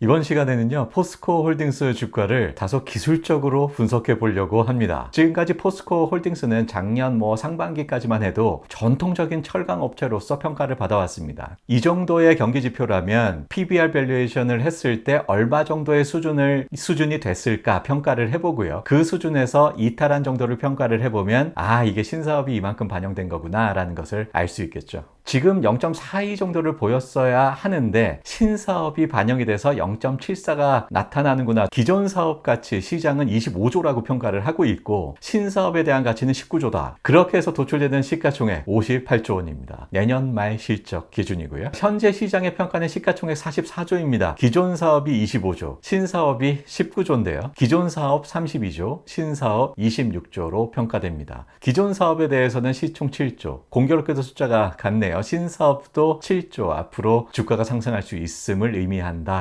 이번 시간에는요, 포스코 홀딩스 주가를 다소 기술적으로 분석해 보려고 합니다. 지금까지 포스코 홀딩스는 작년 뭐 상반기까지만 해도 전통적인 철강 업체로서 평가를 받아왔습니다. 이 정도의 경기 지표라면 PBR 밸류에이션을 했을 때 얼마 정도의 수준을, 수준이 됐을까 평가를 해보고요. 그 수준에서 이탈한 정도를 평가를 해보면, 아, 이게 신사업이 이만큼 반영된 거구나, 라는 것을 알 수 있겠죠. 지금 0.42 정도를 보였어야 하는데 신사업이 반영이 돼서 0.74가 나타나는구나. 기존 사업 가치 시장은 25조라고 평가를 하고 있고 신사업에 대한 가치는 19조다. 그렇게 해서 도출되는 시가총액 58조 원입니다. 내년 말 실적 기준이고요. 현재 시장의 평가는 시가총액 44조입니다. 기존 사업이 25조, 신사업이 19조인데요. 기존 사업 32조, 신사업 26조로 평가됩니다. 기존 사업에 대해서는 시총 7조, 공교롭게도 숫자가 같네요. 신사업도 7조 앞으로 주가가 상승할 수 있음을 의미한다